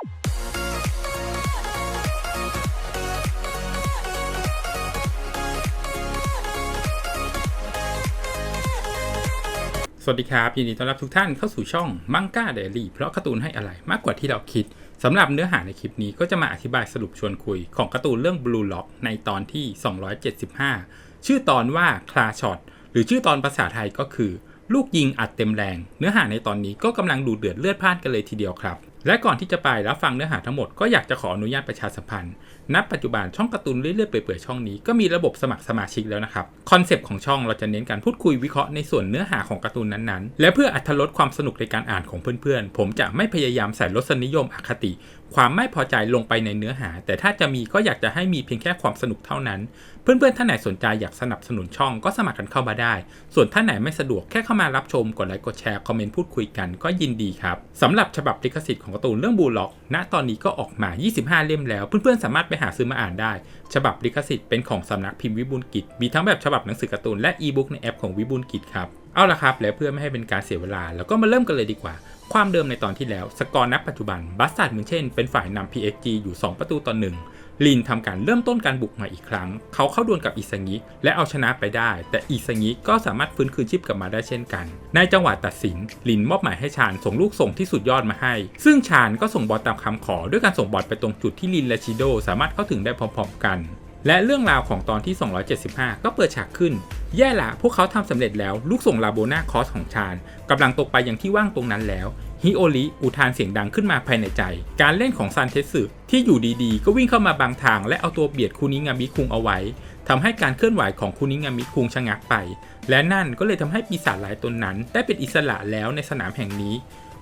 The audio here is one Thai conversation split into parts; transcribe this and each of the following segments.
สวัสดีครับ ยินดีต้อนรับทุกท่านเข้าสู่ช่องมังก้าเดลี่เพราะการ์ตูนให้อะไรมากกว่าที่เราคิดสำหรับเนื้อหาในคลิปนี้ก็จะมาอธิบายสรุปชวนคุยของการ์ตูนเรื่อง Blue Lock ในตอนที่ 275 ชื่อตอนว่าคลาช็อตหรือชื่อตอนภาษาไทยก็คือ ลูกยิงอัดเต็มแรง เนื้อหาในตอนนี้ก็กำลังดูเดือดเลือดพ่านกันเลยทีเดียวครับ และก่อนที่จะไปรับฟังเนื้อหาทั้งหมดก็อยากจะขออนุญาตประชาสัมพันธ์ ณ ปัจจุบันช่องการ์ตูนเรื่อยๆเปื่อยๆช่องนี้ก็มีระบบสมัครสมาชิกแล้วนะครับ คอนเซปต์ของช่องเราจะเน้นการพูดคุยวิเคราะห์ในส่วนเนื้อหาของการ์ตูนนั้นๆ และเพื่ออัธรสความสนุกในการอ่านของเพื่อนๆ ผมจะไม่พยายามใส่รสนิยมอคติ ความไม่พอใจลงไปในเนื้อหา แต่ถ้าจะมีก็อยากจะให้มีเพียงแค่ความสนุกเท่านั้น เพื่อนๆท่านไหนสนใจอยากสนับสนุนช่องก็สมัครกันเข้ามาได้ ส่วนท่านไหนไม่สะดวกแค่เข้ามารับชมกดไลค์กดแชร์คอมเมนต์พูดคุยกันก็ยินดีครับสำหรับฉบับลิขสิทธิ์ของการ์ตูนเรื่องบูล็อก ณ ตอนนี้ก็ออกมา 25 เล่มแล้ว เพื่อนๆ สามารถไปหาซื้อมาอ่านได้ ฉบับลิขสิทธิ์เป็นของสำนักพิมพ์วิบูลกิจ มีทั้งแบบฉบับหนังสือการ์ตูนและอีบุ๊กในแอปของวิบูลกิจครับ เอาละครับ แล้วเพื่อไม่ให้เป็นการเสียเวลาแล้วก็มาเริ่มกันเลยดีกว่า ความเดิมในตอนที่แล้ว สกอร์นับปัจจุบัน บัสซัดเหมือนเช่น เป็นฝ่ายนำ PSG อยู่ 2 ประตูต่อหนึ่ง ลินทำการเริ่มต้นการบุกใหมาอีกครั้ง เขาเข้าดวลกับอิซางิและเอาชนะไปได้ แต่อิซางิก็สามารถฟื้นคืนชีพกลับมาได้เช่นกัน ในจังหวะตัดสินลินมอบหมายให้ชาญส่งลูกส่งที่สุดยอดมาให้ ซึ่งชาญก็ส่งบอลตามคำขอด้วยการส่งบอลไปตรงจุดที่ลินและชิโดสามารถเข้าถึงได้พร้อมๆกันและเรื่องราวของตอนที่ 275 ก็เปิดฉากขึ้น แย่ละ พวกเขาทำสำเร็จแล้ว ลูกส่งลาโบนาคอสของชาญกำลังตกไปอย่างที่ว่างตรงนั้นแล้ว ฮิโอริอุทานเสียงดังขึ้นมาภายในใจ การเล่นของซันเทสึที่อยู่ดีๆ ก็วิ่งเข้ามาบางทางและเอาตัวเบียดคุนิงามิคุงเอาไว้ทำให้การเคลื่อนไหวของคุนิงามิคุงชะงักไป และนั่นก็เลยทำให้ปีศาจหลายตนนั้น ได้เป็นอิสระแล้วในสนามแห่งนี้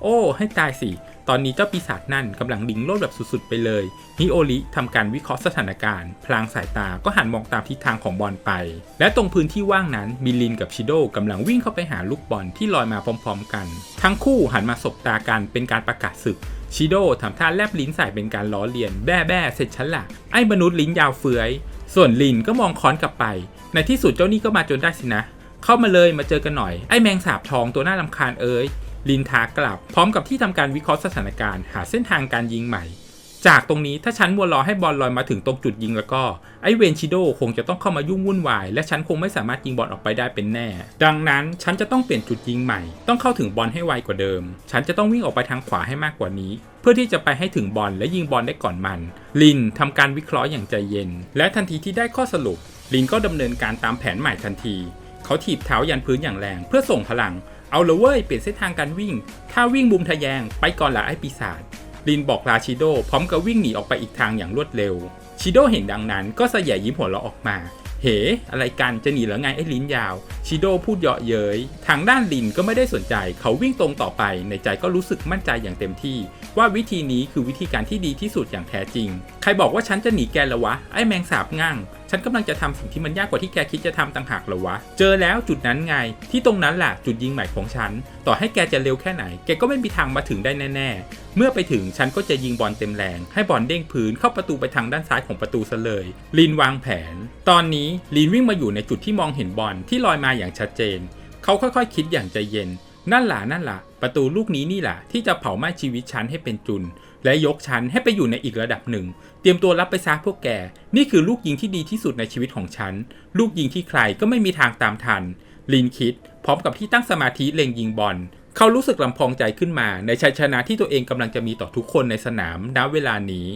โอ้ ให้ตายสิ ตอนนี้เจ้าปีศาจนั่นกำลังลิงโลดแบบสุดๆไปเลยฮิโอริทำการวิเคราะห์สถานการณ์ พลางสายตาก็หันมองตามทิศทางของบอลไป และตรงพื้นที่ว่างนั้นมิลินกับชิโดกำลังวิ่งเข้าไปหาลูกบอลที่ลอยมาพร้อม ๆ กัน ทั้งคู่หันมาสบตากันเป็นการประกาศศึกชิโดทำท่าแลบลิ้นใส่เป็นการล้อเลียนแบ้แบ้เสร็จฉันละไอ้มนุษย์ลิ้นยาวเฟือยส่วนลินก็มองค้อนกลับไป ในที่สุดเจ้านี่ก็มาจนได้สินะ เข้ามาเลยมาเจอกันหน่อยไอ้แมงสาบทองตัวหน่ารำคาญเอ้ย ลินทากลับ พร้อมกับที่ทำการวิเคราะห์สถานการณ์ หาเส้นทางการยิงใหม่ จากตรงนี้ถ้าฉันมัวรอให้บอลลอยมาถึงตรงจุดยิงแล้วก็ ไอเวนชิโดคงจะต้องเข้ามายุ่งวุ่นวาย และฉันคงไม่สามารถยิงบอลออกไปได้เป็นแน่ ดังนั้นฉันจะต้องเปลี่ยนจุดยิงใหม่ ต้องเข้าถึงบอลให้ไวกว่าเดิมฉันจะต้องวิ่งออกไปทางขวาให้มากกว่านี้เพื่อที่จะไปให้ถึงบอลและยิงบอลได้ก่อนมัน ลินทำการวิเคราะห์อย่างใจเย็น และทันทีที่ได้ข้อสรุป ลินก็ดำเนินการตามแผนใหม่ทันที เขาถีบเท้ายันพื้นอย่างแรง เพื่อส่งพลัง เอาลยเว้ยเปลี่ยนเส้นทางการวิ่ง ถ้าวิ่งบุมทะแยงไปก่อนละไอ้ปีศาจลินบอกลาชิโดพร้อมกับวิ่งหนีออกไปอีกทางอย่างรวดเร็ว ชิโดเห็นดังนั้นก็สยยิ้มหัวเราะออกมา เฮ้ อะไรกันจะหนีหรือไงไอ้ลิ้นยาว ชิโดพูดเยาะเย้ย ทางด้านลินก็ไม่ได้สนใจ เขาวิ่งตรงต่อไป ในใจก็รู้สึกมั่นใจอย่างเต็มที่ ว่าวิธีนี้คือวิธีการที่ดีที่สุดอย่างแท้จริง ใครบอกว่าฉันจะหนีแกละวะ ไอ้แมงสาบง่างฉันกำลังจะทำสิ่งที่มันยากกว่าที่แกคิดจะทำต่างหากเหรอวะ เจอแล้วจุดนั้นไง ที่ตรงนั้นแหละจุดยิงใหม่ของฉัน ต่อให้แกจะเร็วแค่ไหน แกก็ไม่มีทางมาถึงได้แน่ๆ เมื่อไปถึงฉันก็จะยิงบอลเต็มแรง ให้บอลเด้งพื้นเข้าประตูไปทางด้านซ้ายของประตูซะเลย ลินวางแผน ตอนนี้ลินวิ่งมาอยู่ในจุดที่มองเห็นบอลที่ลอยมาอย่างชัดเจน เขาค่อยๆ คิดอย่างใจเย็น นั่นล่ะนั่นล่ะ ประตูลูกนี้นี่แหละที่จะเผาไหม้ชีวิตฉันให้เป็นจุน และยกฉันให้ไปอยู่ในอีกระดับหนึ่ง เตรียมตัวรับไปซะพวกแก นี่คือลูกยิงที่ดีที่สุดในชีวิตของฉัน ลูกยิงที่ใครก็ไม่มีทางตามทัน ลินคิด พร้อมกับที่ตั้งสมาธิเล็งยิงบอล เขารู้สึกลำพองใจขึ้นมา ในชัยชนะที่ตัวเองกำลังจะมีต่อทุกคนในสนามณเวลานี้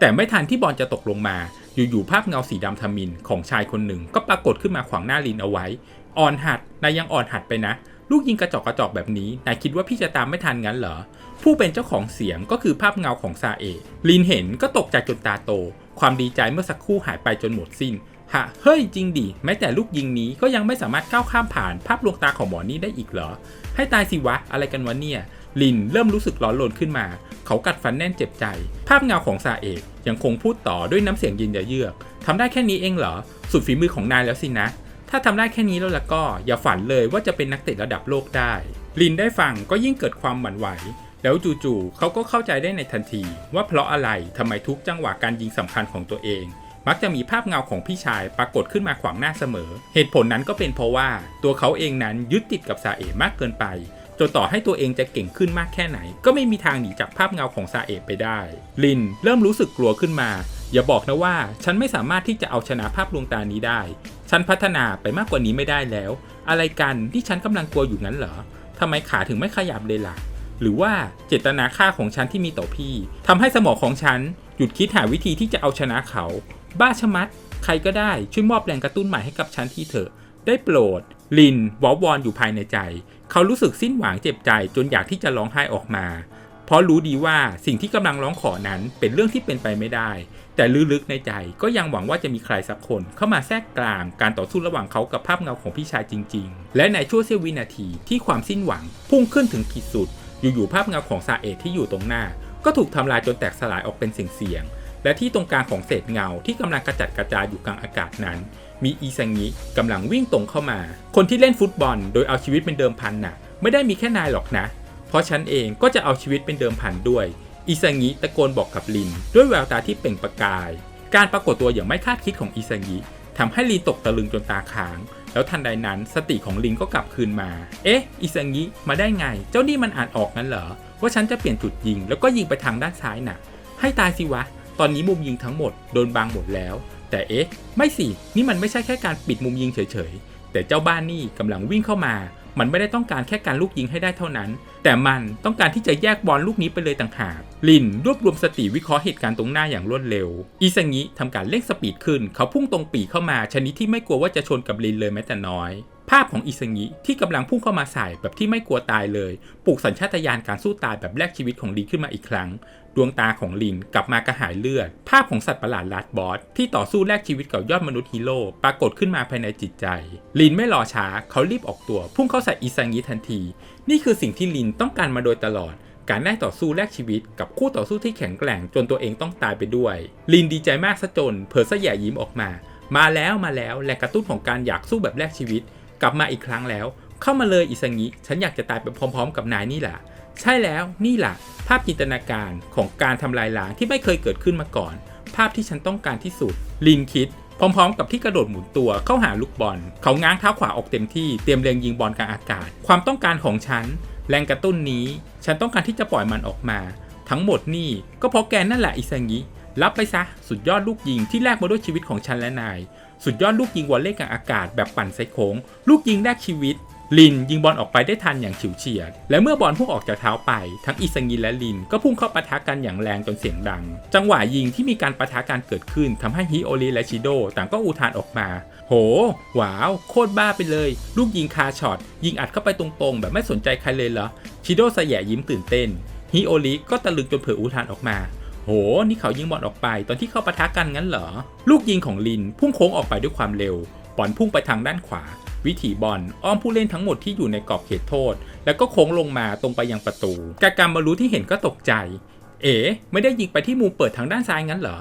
แต่ไม่ทันที่บอลจะตกลงมา อยู่ๆภาพเงาสีดำทมินของชายคนหนึ่ง ก็ปรากฏขึ้นมาขวางหน้าลินเอาไว้ อ่อนหัดนายยังอ่อนหัดไปนะ ลูกยิงกระจอกกระจอกแบบนี้นายคิดว่าพี่จะตามไม่ทันงั้นเหรอ ผู้เป็นเจ้าของเสียงก็คือภาพเงาของซาเอะลินเห็นก็ตกใจจนตาโต ความดีใจเมื่อสักครู่หายไปจนหมดสิ้นฮะเฮ้ยจริงดิ แม้แต่ลูกยิงนี้ก็ยังไม่สามารถก้าวข้ามผ่านภาพลวงตาของหมอนี่ได้อีกเหรอ ให้ตายสิวะ อะไรกันวะเนี่ย ลินเริ่มรู้สึกร้อนรนขึ้นมา เขากัดฟันแน่นเจ็บใจ ภาพเงาของซาเอกยังคงพูดต่อด้วยน้ำเสียงยินยเยือกทำได้แค่นี้เองเหรอ สุดฝีมือของนายแล้วสินะ ถ้าทำได้แค่นี้แล้วล่ะก็ อย่าฝันเลยว่าจะเป็นนักเตะระดับโลกได้ ลินได้ฟังก็ยิ่งเกิดความหวั่นไหว แล้วจู่ๆเขาก็เข้าใจได้ในทันที ว่าเพราะอะไรทำไมทุกจังหวะการยิงสำคัญของตัวเอง มักจะมีภาพเงาของพี่ชายปรากฏขึ้นมาขวางหน้าเสมอ เหตุผลนั้นก็เป็นเพราะว่าตัวเขาเองนั้นยึดติดกับซาเอะมากเกินไปจนต่อให้ตัวเองจะเก่งขึ้นมากแค่ไหน ก็ไม่มีทางหนีจากภาพเงาของซาเอะไปได้ ลินเริ่มรู้สึกกลัวขึ้นมา อย่าบอกนะว่า ฉันไม่สามารถที่จะเอาชนะภาพลวงตานี้ได้ ฉันพัฒนาไปมากกว่านี้ไม่ได้แล้ว อะไรกันที่ฉันกำลังกลัวอยู่นั้นเหรอทำไมขาถึงไม่ขยับเลยล่ะ หรือว่าเจตนาค่าของฉันที่มีต่อพี่ทำให้สมองของฉันหยุดคิดหาวิธีที่จะเอาชนะเขา บ้าชะมัด ใครก็ได้ช่วยมอบแรงกระตุ้นใหม่ให้กับฉันที่เถอะ ได้โปรด ลินวอวอนอยู่ภายในใจ เขารู้สึกสิ้นหวังเจ็บใจจนอยากที่จะร้องไห้ออกมา เพราะรู้ดีว่าสิ่งที่กำลังร้องขอนั้นเป็นเรื่องที่เป็นไปไม่ได้ แต่ลึกๆในใจก็ยังหวังว่าจะมีใครสักคนเข้ามาแทรกกลางการต่อสู้ระหว่างเขากับภาพเงาของพี่ชายจริง ๆ และในช่วงเสี้ยววินาทีที่ความสิ้นหวังพุ่งขึ้นถึงขีดสุด อยู่ๆภาพเงาของซาเอะที่อยู่ตรงหน้า ก็ถูกทำลายจนแตกสลายออกเป็นสิ่งเสียง และที่ตรงกลางของเศษเงาที่กำลังกระจัดกระจายอยู่กลางอากาศนั้น มีอีซังิกำลังวิ่งตรงเข้ามา คนที่เล่นฟุตบอล โดยเอาชีวิตเป็นเดิมพันน่ะ ไม่ได้มีแค่นายหรอกนะ เพราะฉันเองก็จะเอาชีวิตเป็นเดิมพันด้วยอิซังิตะโกนบอกกับลิน ด้วยแววตาที่เปล่งประกาย การปรากฏตัวอย่างไม่คาดคิดของอิซังิทำให้ลินตกตะลึงจนตาค้าง แล้วทันใดนั้นสติของลิงก็กลับคืนมา เอ๊ะ อิซังิมาได้ไง เจ้านี่มันอ่านออกงั้นเหรอ ว่าฉันจะเปลี่ยนจุดยิง แล้วก็ยิงไปทางด้านซ้ายน่ะ ให้ตายสิวะ ตอนนี้มุมยิงทั้งหมดโดนบังหมดแล้ว แต่เอ๊ะ ไม่สิ นี่มันไม่ใช่แค่การปิดมุมยิงเฉยๆ แต่เจ้าบ้านนี่กำลังวิ่งเข้ามา มันไม่ได้ต้องการแค่การลูกยิงให้ได้เท่านั้น แต่มันต้องการที่จะแยกบอลลูกนี้ไปเลยต่างหาก ลินรวบรวมสติวิเคราะห์เหตุการณ์ตรงหน้าอย่างรวดเร็วอีซังิทำการเร่งสปีดขึ้น เขาพุ่งตรงปีเข้ามาชนิดที่ไม่กลัวว่าจะชนกับลินเลยแม้แต่น้อย ภาพของอิซังิที่กำลังพุ่งเข้ามาใส่แบบที่ไม่กลัวตายเลยปลุกสัญชาตญาณการสู้ตายแบบแลกชีวิตของลินขึ้นมาอีกครั้ง ดวงตาของลินกลับมากระหายเลือด ภาพของสัตว์ประหลาดลาดบอสที่ต่อสู้แลกชีวิตกับยอดมนุษย์ฮีโร่ปรากฏขึ้นมาภายในจิตใจ ลินไม่รอช้าเขารีบออกตัว พุ่งเข้าใส่อิซังิทันที นี่คือสิ่งที่ลินต้องการมาโดยตลอดการได้ต่อสู้แลกชีวิตกับคู่ต่อสู้ที่แข็งแกร่งจนตัวเองต้องตายไปด้วย ลินดีใจมากซะจนเผลอสยะยิ้มออกมา มาแล้วมาแล้วแรงกระตุ้นของการอยากสู้แบบแลกชีวิต กลับมาอีกครั้งแล้ว เข้ามาเลยอิซังิฉันอยากจะตายไปพร้อม ๆ กับนายนี่แหละใช่แล้วนี่แหละภาพจินตนาการของการทำลายล้างที่ไม่เคยเกิดขึ้นมาก่อน ภาพที่ฉันต้องการที่สุด ลินคิด พร้อมๆ กับที่กระโดดหมุนตัวเข้าหาลูกบอล เขาง้างเท้าขวาออกเต็มที่เตรียมเล็งยิงบอลกลางอากาศ ความต้องการของฉัน แรงกระตุ้นนี้ ฉันต้องการที่จะปล่อยมันออกมา ทั้งหมดนี่ก็เพราะแกนั่นแหละอิซังิรับไปซะสุดยอดลูกยิงที่แลกมาด้วยชีวิตของฉันและนาย สุดยอดลูกยิงวอลเล่กลางอากาศแบบปั่นไซโค้ง ลูกยิงแลกชีวิต ลินยิงบอลออกไปได้ทันอย่างฉิวเฉียด และเมื่อบอลพุ่งออกจากเท้าไป ทั้งอิซังิและลินก็พุ่งเข้าปะทะกันอย่างแรงจนเสียงดัง จังหวะยิงที่มีการปะทะกันเกิดขึ้นทำให้ฮิโอริและชิโดต่างก็อุทานออกมา โหว้าวโคตรบ้าไปเลย ลูกยิงคาช็อตยิงอัดเข้าไปตรงๆ แบบไม่สนใจใครเลยเหรอชิโดสแยยิ้มตื่นเต้นฮิโอริก็ตะลึงจนเผลออุทานออกมา โห นี่เขายิงบอลออกไปตอนที่เข้าปะทะกันงั้นเหรอ ลูกยิงของลินพุ่งโค้งออกไปด้วยความเร็ว บอลพุ่งไปทางด้านขวา วิถีบอลอ้อมผู้เล่นทั้งหมดที่อยู่ในกรอบเขตโทษ แล้วก็โค้งลงมาตรงไปยังประตู กากามารู้ที่เห็นก็ตกใจ เอ๋ไม่ได้ยิงไปที่มุมเปิดทางด้านซ้ายงั้นเหรอ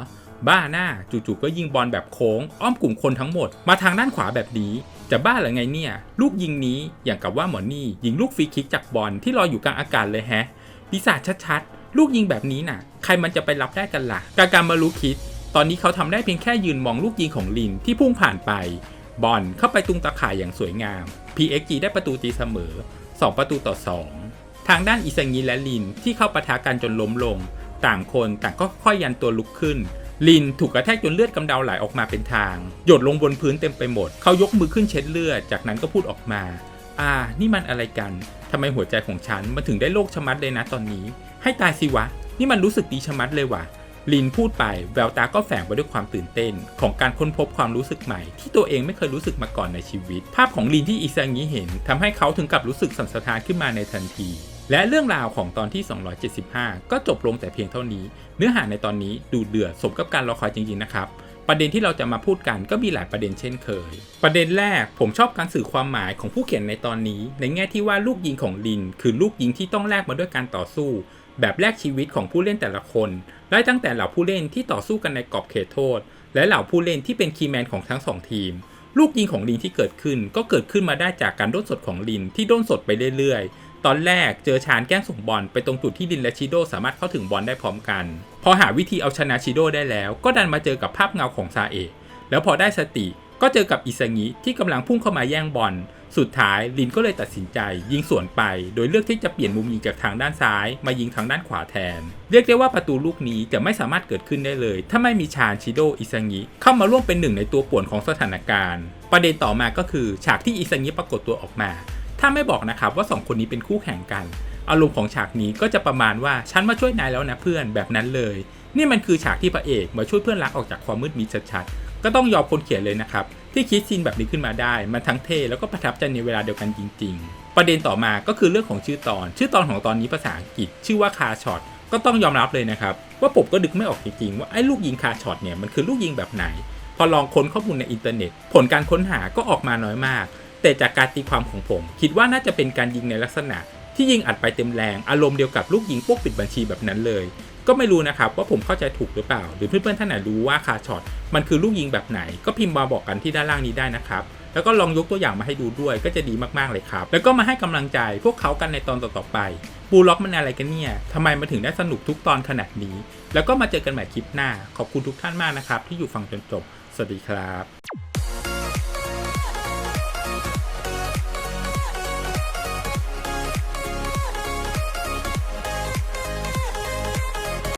บ้าหน้าจู่ๆก็ยิงบอลแบบโค้ง อ้อมกลุ่มคนทั้งหมด มาทางด้านขวาแบบนี้ จะบ้าเหรือไงเนี่ย ลูกยิงนี้อย่างกับว่าหมอนี่ยิงลูกฟรีคิกจากบอลที่ลอยอยู่กลางอากาศเลยแฮะ ปีศาจชัดๆ ลูกยิงแบบนี้น่ะ ใครมันจะไปรับได้กันล่ะ กากามารู้คิด ตอนนี้เขาทำได้เพียงแค่ยืนมองลูกยิงของลินที่พุ่งผ่านไป บอลเข้าไปตุงตะข่ายอย่างสวยงาม PXG ได้ประตูตีเสมอ 2 ประตูต่อ 2 ทางด้านอิซังิและลินที่เข้าปะทะกันจนล้มลง ต่างคนต่างก็ค่อยยันตัวลุกขึ้นลินถูกกระแทกจนเลือดกำเดาไหลออกมาเป็นทาง หยดลงบนพื้นเต็มไปหมด เขายกมือขึ้นเช็ดเลือด จากนั้นก็พูดออกมา อ่า นี่มันอะไรกันทำไมหัวใจของฉันมันถึงได้โรคชะมัดเลยนะตอนนี้ ให้ตายสิวะ นี่มันรู้สึกดีชะมัดเลยว่ะลินพูดไปแววตาก็แฝงไปด้วยความตื่นเต้น ของการค้นพบความรู้สึกใหม่ ที่ตัวเองไม่เคยรู้สึกมาก่อนในชีวิต ภาพของลินที่อิซังิเห็นทำให้เขาถึงกับรู้สึกสั่นสะท้านขึ้นมาในทันทีและเรื่องราวของตอนที่ 275 ก็จบลงแต่เพียงเท่านี้ เนื้อหาในตอนนี้ดูเดือดสมกับการรอคอยจริงๆนะครับ ประเด็นที่เราจะมาพูดกันก็มีหลายประเด็นเช่นเคย ประเด็นแรกผมชอบการสื่อความหมายของผู้เขียนในตอนนี้ ในแง่ที่ว่าลูกยิงของลิน คือลูกยิงที่ต้องแลกมาด้วยการต่อสู้ แบบแลกชีวิตของผู้เล่นแต่ละคนไล่ตั้งแต่เหล่าผู้เล่นที่ต่อสู้กันในกรอบเขตโทษ และเหล่าผู้เล่นที่เป็นคีย์แมนของทั้งสองทีม ลูกยิงของลินที่เกิดขึ้นก็เกิดขึ้นมาได้จากการด้นสดของลินที่ด้นสดไปเรื่อยๆ ตอนแรกเจอชานแกล้งส่งบอลไปตรงจุดที่ลินและชิโดสามารถเข้าถึงบอลได้พร้อมกัน พอหาวิธีเอาชนะชิโดได้แล้ว ก็ดันมาเจอกับภาพเงาของซาเอะแล้วพอได้สติก็เจอกับอิซางิที่กำลังพุ่งเข้ามาแย่งบอล สุดท้ายลินก็เลยตัดสินใจ ยิงสวนไป โดยเลือกที่จะเปลี่ยนมุมยิงจากทางด้านซ้าย มายิงทางด้านขวาแทน เรียกได้ว่าประตูลูกนี้จะไม่สามารถเกิดขึ้นได้เลย ถ้าไม่มีชาญชิโดอิซังิเข้ามาร่วมเป็นหนึ่งในตัวป่วนของสถานการณ์ ประเด็นต่อมาก็คือ ฉากที่อิซังิปรากฏตัวออกมา ถ้าไม่บอกนะครับว่าสองคนนี้เป็นคู่แข่งกัน อารมณ์ของฉากนี้ก็จะประมาณว่าฉันมาช่วยนายแล้วนะเพื่อนแบบนั้นเลย นี่มันคือฉากที่พระเอกมาช่วยเพื่อนรักออกจากความมืดมิดชัดๆก็ต้องยอมคนเขียนเลยนะครับที่คิดซีนแบบนี้ขึ้นมาได้ มันทั้งเท่แล้วก็ประทับใจในเวลาเดียวกันจริง ๆ ประเด็นต่อมาก็คือเรื่องของชื่อตอน ชื่อตอนของตอนนี้ภาษาอังกฤษ ชื่อว่าคาช็อตก็ต้องยอมรับเลยนะครับว่าผมก็ดึกไม่ออกจริงๆว่าไอ้ลูกยิงคาช็อตเนี่ยมันคือลูกยิงแบบไหน พอลองค้นข้อมูลในอินเทอร์เน็ต ผลการค้นหาก็ออกมาน้อยมาก แต่จากการตีความของผม คิดว่าน่าจะเป็นการยิงในลักษณะ ที่ยิงอัดไปเต็มแรงอารมณ์เดียวกับลูกยิงพวกปิดบัญชีแบบนั้นเลย ก็ไม่รู้นะครับว่าผมเข้าใจถูกหรือเปล่า หรือเพื่อนๆท่านไหนรู้ว่าคาช็อตมันคือลูกยิงแบบไหน ก็พิมพ์มาบอกกันที่ด้านล่างนี้ได้นะครับแล้วก็ลองยกตัวอย่างมาให้ดูด้วยก็จะดีมากๆเลยครับ แล้วก็มาให้กำลังใจพวกเขากันในตอนต่อๆไปบูล็อกมันอะไรกันเนี่ยทำไมมันถึงได้สนุกทุกตอนขนาดนี้ แล้วก็มาเจอกันใหม่คลิปหน้า ขอบคุณทุกท่านมากนะครับ ที่อยู่ฟังจนจบ สวัสดีครับ